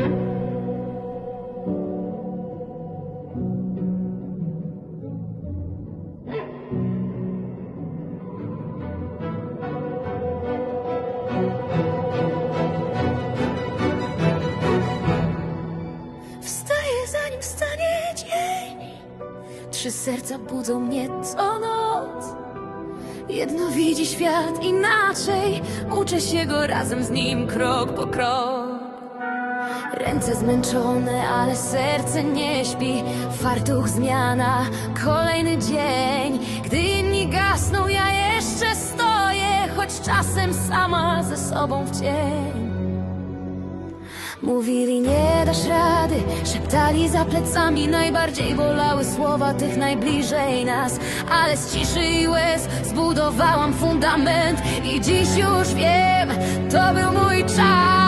Wstaję zanim stanie dzień. Trzy serca budzą mnie co noc. Jedno widzi świat inaczej. Uczę się go razem z nim krok po krok Ręce zmęczone, ale serce nie śpi. Fartuch zmiana, kolejny dzień. Gdy inni gasną, ja jeszcze stoję Choć czasem sama ze sobą w cień. Mówili nie dasz rady, szeptali za plecami. Najbardziej bolały słowa tych najbliżej nas. Ale z ciszy i łez zbudowałam fundament. I dziś już wiem, to był mój czas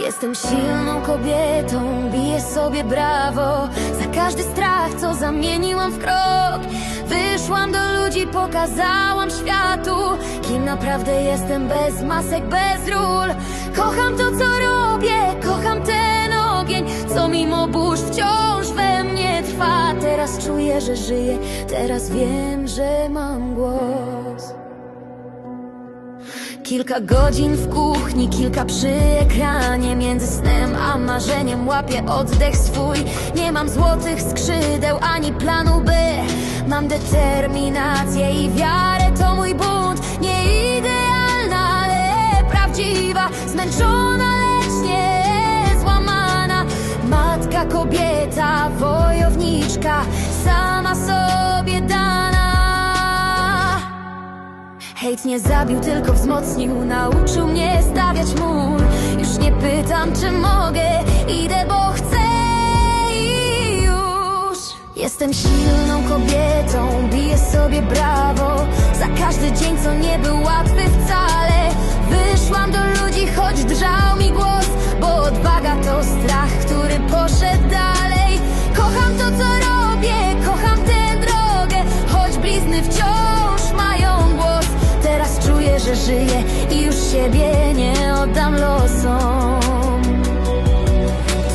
Jestem silną kobietą, biję sobie brawo. Za każdy strach, co zamieniłam w krok Wyszłam do ludzi, pokazałam światu Kim naprawdę jestem bez masek, bez ról. Kocham to, co robię, kocham ten ogień Co mimo burz wciąż we mnie trwa. Teraz czuję, że żyję, teraz wiem, że mam głos Kilka godzin w kuchni, kilka przy ekranie. Między snem a marzeniem łapię oddech swój. Nie mam złotych skrzydeł ani planu B. Mam determinację i wiarę, to mój bunt. Nie idealna, ale prawdziwa. Zmęczona, Hejt nie zabił, tylko wzmocnił. Nauczył mnie stawiać mur. Już nie pytam, czy mogę. Idę, bo chcę i już. Jestem silną kobietą. Biję sobie brawo. Za każdy dzień, co nie był łatwy wcale. Wyszłam do ludzi, choć drżał mi głos Bo odwaga to strach, który poszedł dalej. Kocham to, co robię. Kocham tę drogę. Choć blizny wciąż czuję, że żyję i już siebie nie oddam losom.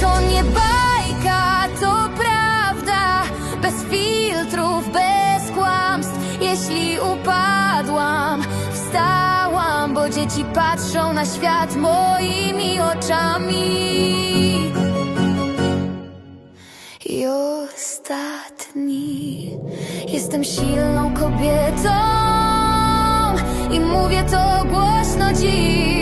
To nie bajka, to prawda, bez filtrów, bez kłamstw. Jeśli upadłam, wstałam, bo dzieci patrzą na świat moimi oczami. I ostatni Jestem silną kobietą I mówię to głośno dziś